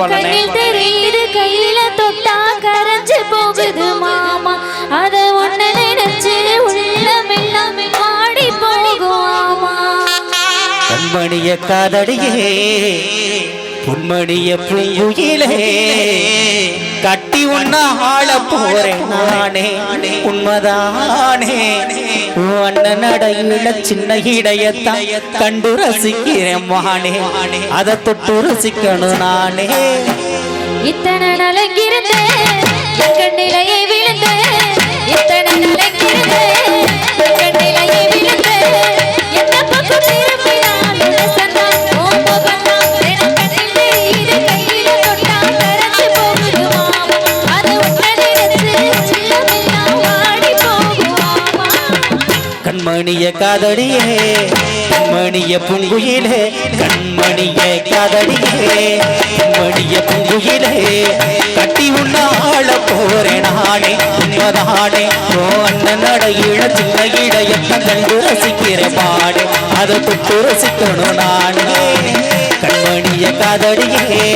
கண்ணில் தெரியுது கையில தொட்டா கரைஞ்சு போகுது மாமா. அத ஒண்ணு நினைச்சு உள்ளமெல்லாம் ஆடி போகும் ஆமா. கண்மணிய காதடியே பொன்மணிய பூங்குயிலே கட்டி உன்ன ஆள போறேன் நானே. உண்மைதானே. உன் நடையில சின்ன இடையத்தான் கண்டு ரசிக்கிறேன் மானே அதை தொட்டு ரசிக்கணும் நானே. இத்தனை நலங்கிருந்து என் கண்ணிலையே விழுந்து இத்தனை நலங்கிருந்து என் கண்மணிய காதடியே மணிய பூங்குயிலே கண்மணிய காதடியே மணிய பூங்குயிலே. கட்டி உன்னாள போறேன் நானே உண்மதானே ஓ அண்ணன் நடையிட சின்ன இடையத்த கண்டு ரசிக்கிற பாடு அதை தொட்டு ரசிக்கணும் நானே. கண்மணிய காதடியே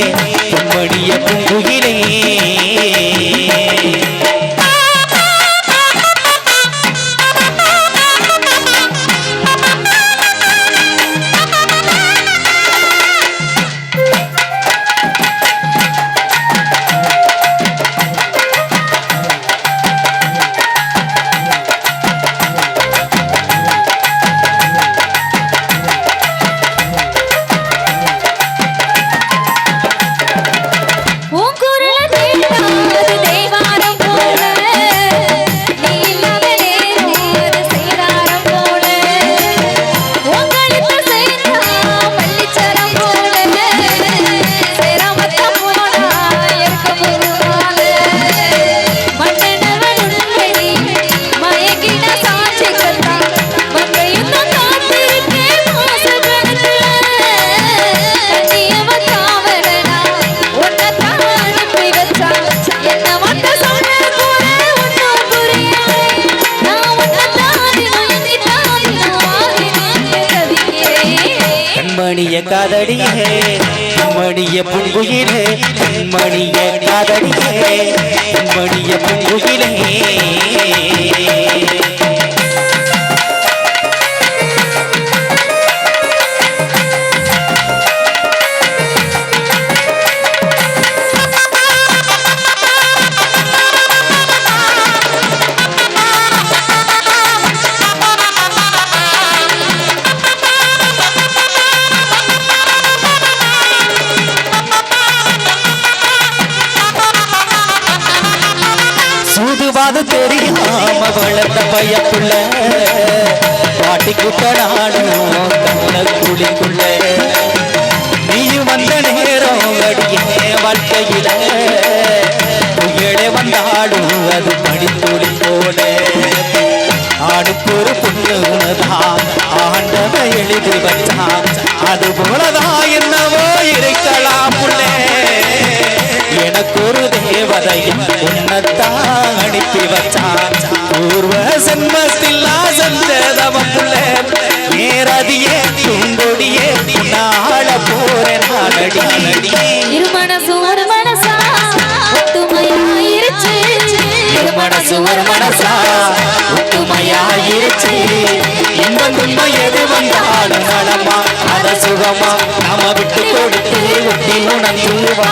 கண்மணிய காதடியே மணிய பூங்குயிலே கண்மணிய காதடியே கண்மணிய பூங்குயிலே அது தெரியாம. வளர்த்த பயப்புள்ள. பாட்டி குட்டடாடும் கண்ண குழிக்குள்ள. நீயும் வந்த நேரம் அடியே வாழ்க்கையில. புயலே வந்தாடும் அது படித்துளி போல. ஆணுக்கு ஒரு பொண்ணுதான் ஆண்டவ எழுதி வச்சான் அது போலதான் என்னவோ இருக்கலாம் எனக்கு ஒரு தேவதையும் உன்னத்தான். அனுப்பி வச்சான். பூர்வ சென்மத்தில் செஞ்சதவன் புள்ளே. நேரதியே நாள போறேன் இரு மனசு ஒரு மனசா? ஒத்துமையாயிருச்சு. இரு மனசு ஒரு மனசா? ஒத்துமையாயிருச்சு. இன்பம் துன்பம் எது வந்தாலும் நலமா? அத சுகமா? நாம விட்டு கொடுத்து ஒட்டி உணர்ந்து வா